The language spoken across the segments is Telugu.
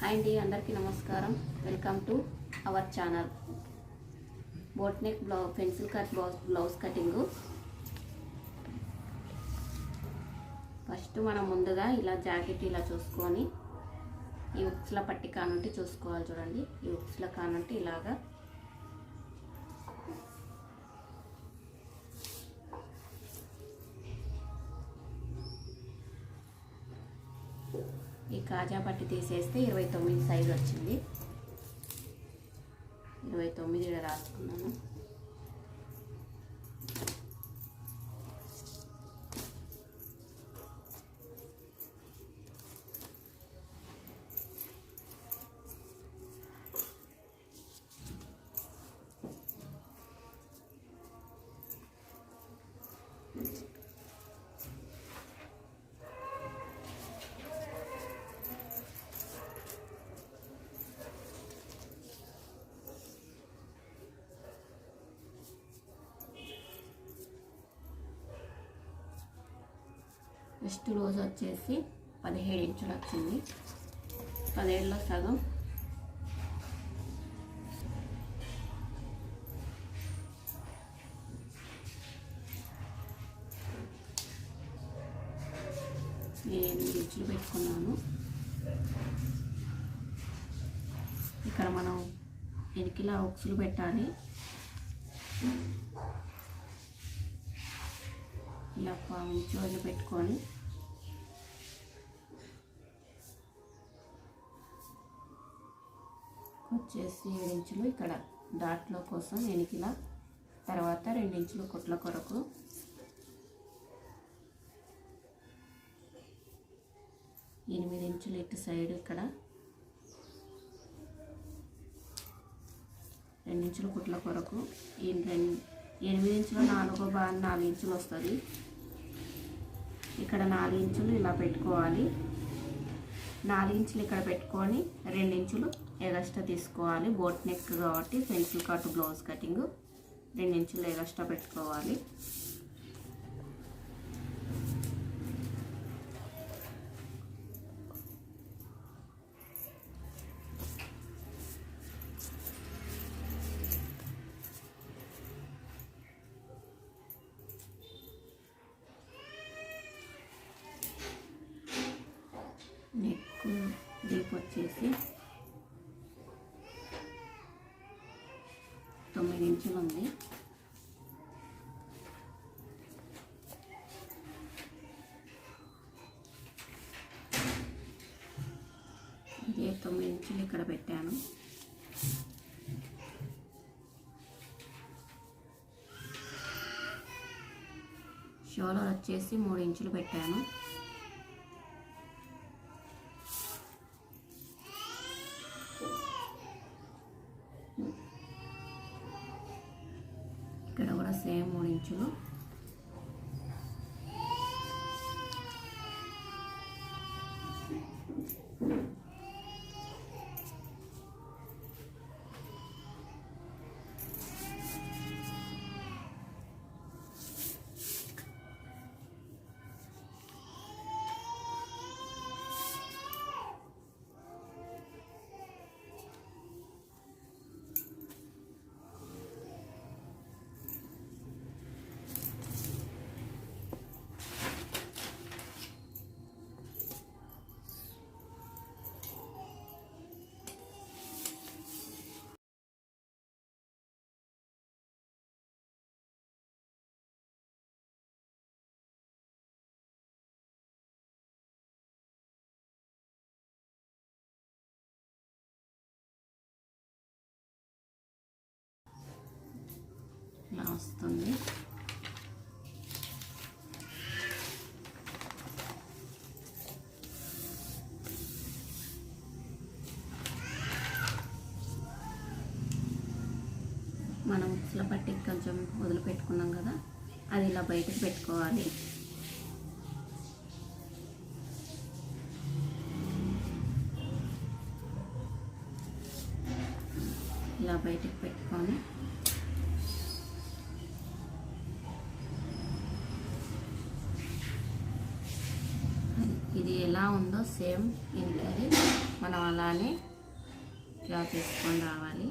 హాయ్ అండి అందరికీ నమస్కారం. Welcome to our channel boat neck blouse pencil cut blouse blouse cutting first మనం ముందుగా ఇలా జాకెట్ ఇలా చూసుకొని ఈ ఉక్స్ల పట్టి కానుంటి చూసుకోవాలి చూడండి. ఈ ఉక్స్ల కానుంటి ఇలాగా ఈ కాజా పట్టి తీసేస్తే ఇరవై తొమ్మిది సైజు వచ్చింది. ఇరవై తొమ్మిది రాసుకున్నాను. ఫస్ట్ రోజు వచ్చేసి పదిహేడు ఇంచులు వచ్చింది. పదిహేడులో సగం. నేను ఎనిమిది ఇంచులు పెట్టుకున్నాను. ఇక్కడ మనం ఎనికిలా ఉక్సులు పెట్టాలి. ఇలా పావు ఇంచు పెట్టుకొని వచ్చేసి ఏడించులు ఇక్కడ డాట్లో కోసం ఎనికిల తర్వాత రెండించులు కుట్ల కొరకు. ఎనిమిది ఇంచులు ఇటు సైడ్ ఇక్కడ. రెండించులు కుట్ల కొరకు. ఈ రెండు ఎనిమిది ఇంచులు నాలుగో భాగం నాలుగు ఇంచులు వస్తుంది. ఇక్కడ నాలుగు ఇంచులు ఇలా పెట్టుకోవాలి. నాలుగు ఇంచులు ఇక్కడ పెట్టుకొని రెండు ఇంచులు ఎగస్ట్రా తీసుకోవాలి. బోట్ నెక్ కాబట్టి పెన్సిల్ కట్ బ్లౌజ్ కటింగ్. రెండు ఇంచులు ఎగస్ట్రా పెట్టుకోవాలి నెక్ డీప్ వచ్చేసి తొమ్మిది ఉంది ఇదే తొమ్మిది ఇంచులు ఇక్కడ పెట్టాను. షోలో వచ్చేసి మూడు ఇంచులు పెట్టాను. సేమ్ ఇలా వస్తుంది. మనం ఉక్సుల పట్టి కొంచెం వదిలిపెట్టుకున్నాం కదా అది ఇలా బయటకు పెట్టుకోవాలి. ఇలా బయటకు పెట్టుకొని ఇది ఎలా ఉందో సేమ్ ఇంకది మనం అలానే ఇలా తీసుకొని రావాలి.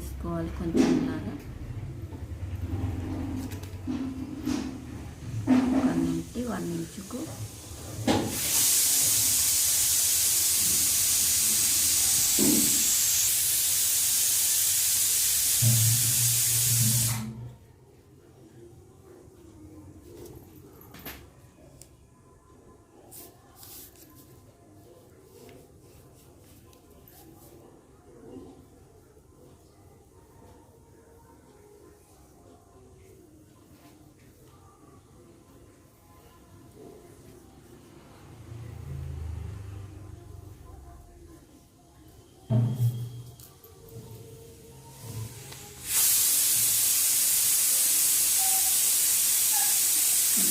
తీసుకోవాలి కొంచెం లాగా. ఒక నుండి వన్ ఇంచుకు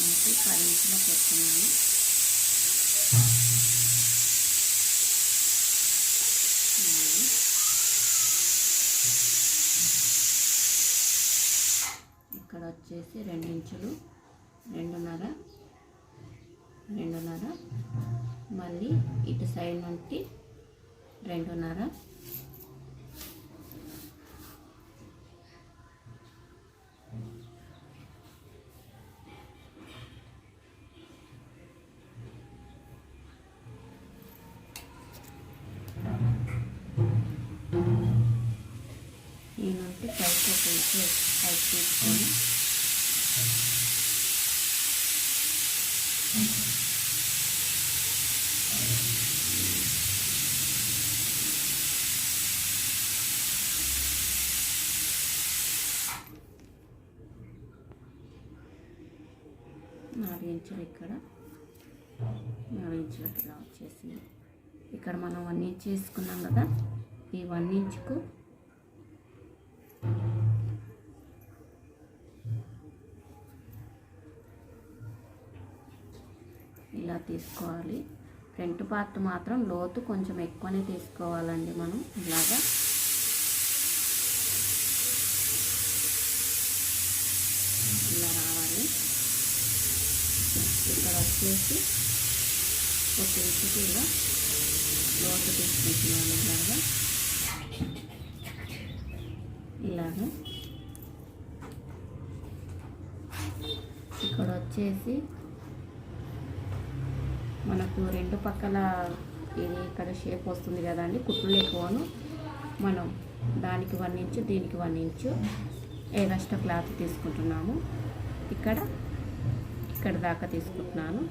నుంచి పది ఇంచులకు పెడుతున్నాను ఇక్కడ వచ్చేసి రెండు ఇంచులు రెండున్నర రెండున్నర మళ్ళీ ఇటు సైడ్ నుండి రెండున్నర పైకి ఒక తీసుకొని నాలుగు ఇంచులు ఇక్కడ. నాలుగు ఇంచులకి ఇలా వచ్చేసింది ఇక్కడ మనం వన్ ఇంచ్ వేసుకున్నాం కదా. ఈ వన్ ఇంచుకు ఇలా తీసుకోవాలి. ఫ్రంట్ పార్ట్ మాత్రం లోతు కొంచెం ఎక్కువనే తీసుకోవాలండి మనం ఇలాగా. ఇలా రావాలి. ఇక్కడ వచ్చేసి ఒక ఇంచుకి ఇలా లోతు తీసుకుంటున్నాను ఇలాగా. ఇలాగా. ఇక్కడ వచ్చేసి మనకు రెండు పక్కల ఇది ఇక్కడ షేప్ వస్తుంది కదండి కుట్లు ఎక్కువను మనం దానికి వన్ ఇంచు దీనికి వన్ ఇంచు ఎగస్ట్రా క్లాత్ తీసుకుంటున్నాము. ఇక్కడ ఇక్కడ దాకా తీసుకుంటున్నాను.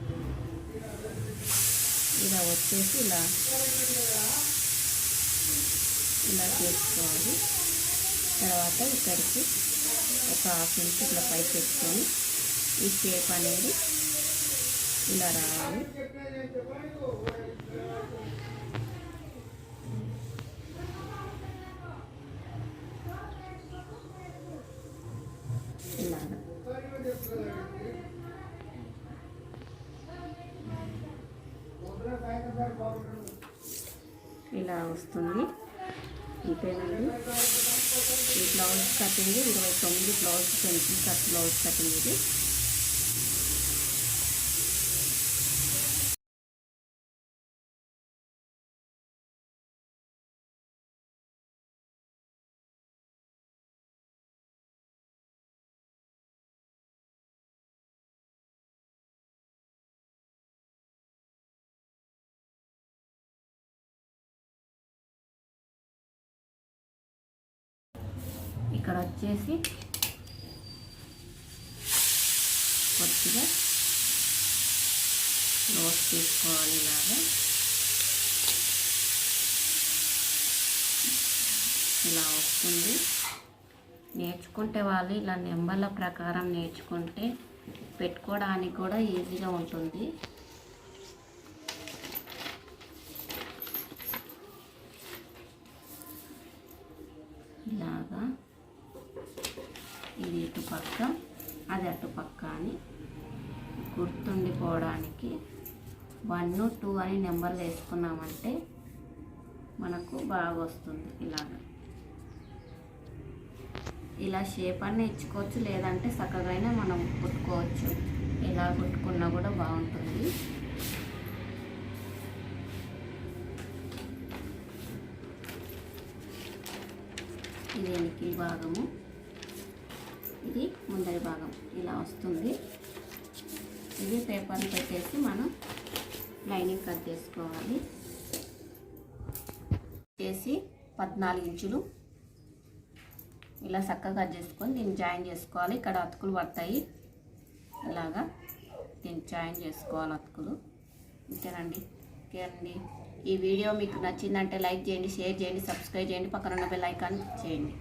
ఇలా వచ్చేసి ఇలా ఇలా చేసుకోవాలి. తర్వాత ఇక్కడికి ఒక హాఫ్ ఇంచ్ ఇట్లా పైకి పెట్టుకొని ఈ షేప్ అనేది ఇలా రావాలి ఇలా వస్తుంది. ఇంతేనండి ఈ బ్లౌజ్ కటింగ్ ఇరవై తొమ్మిది blouse pencil cut blouse cutting ఇది. ఇక్కడ వచ్చేసి కొద్దిగా రోస్ట్ తీసుకోవాలి ఇలాగా. ఇలా వస్తుంది. నేర్చుకుంటే వాళ్ళు ఇలా నెంబర్ల ప్రకారం నేర్చుకుంటే పెట్టుకోవడానికి కూడా ఈజీగా ఉంటుంది. ఇలాగా. ఇది ఇటు పక్క అది అటు పక్క అని గుర్తుండిపోవడానికి వన్ టూ అని నెంబర్ వేసుకున్నామంటే మనకు బాగా వస్తుంది ఇలాగ. ఇలా షేప్ అన్నీ ఇచ్చుకోవచ్చు లేదంటే చక్కగానే మనం కుట్టుకోవచ్చు. ఇలా కుట్టుకున్నా కూడా బాగుంటుంది. ఇది వెనక భాగము. ఇది ముందరి భాగం ఇలా వస్తుంది. ఇది పేపర్ పెట్టేసి మనం లైనింగ్ కట్ చేసుకోవాలి. చేసి పద్నాలుగు ఇంచులు ఇలా చక్కగా కట్ చేసుకొని దీన్ని జాయిన్ చేసుకోవాలి. ఇక్కడ అతుకులు పడతాయి. ఇలాగా దీన్ని జాయిన్ చేసుకోవాలి అతుకులు. ఇంతేనండి. ఓకేనండి ఈ వీడియో మీకు నచ్చిందంటే లైక్ చేయండి షేర్ చేయండి సబ్స్క్రైబ్ చేయండి. పక్కన ఉన్న బెల్ ఐకాన్ చేయండి.